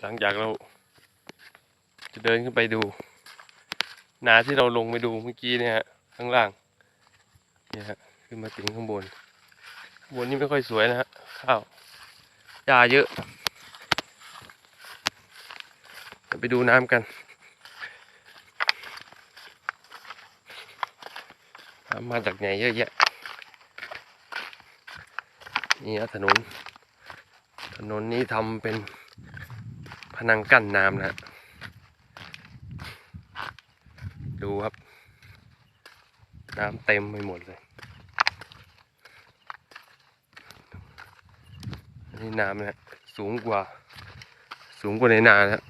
หลังจากเราจะเดินขึ้นไปดู นาที่เราลงไปดูเมื่อกี้เนี่ยฮะข้างล่างเนี่ยฮะขึ้นมาถึงข้างบนข้างบนนี่ไม่ค่อยสวยนะฮะข้าวหญ้าเยอะไปดูน้ำกันน้ำมาจากไหนเยอะแยะนี่ฮะถนน ถนนนี้ทำเป็น พนังกั้นน้ำนะฮะดูครับ น้ำเต็มไปหมดเลยนนี้น้ำนะฮะสูงกว่า สูงกว่าในนาแล้ว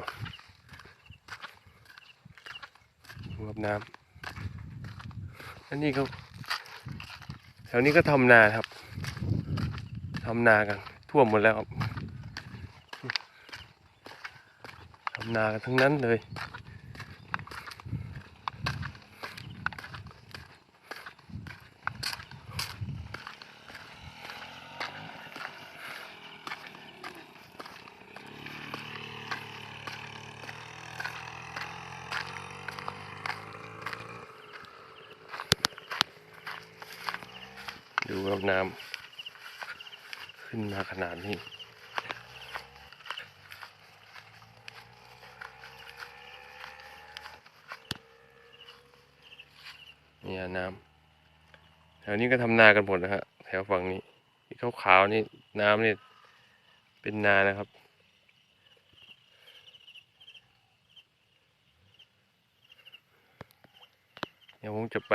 ดูครับน้ำอันนี้เขาแถวนี้ก็ทำนาครับทำนากัน ท่วมหมดแล้วครับ ทำนากันทั้งนั้นเลย ดูครับน้ำขึ้นมาขนาดนี้ เนี่ยน้ำแถวนี้ก็ทำนากันหมดนะฮะแถวฝั่งนี้ที่ขาวๆนี่น้ำนี่เป็นนานะครับเดี๋ยวผมจะไป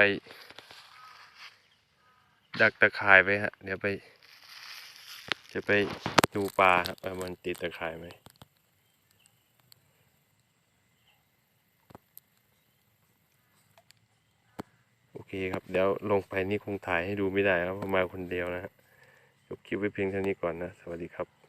ดักตะข่ายไปฮะ เดี๋ยวไป จะไปดูปลาครับว่ามันติดตะข่ายไหม เคครับ เดี๋ยวลงไปนี่คงถ่ายให้ดูไม่ได้ครับเพราะมาคนเดียวนะฮะจบคลิปไว้เพียงเท่านี้ก่อนนะ สวัสดีครับ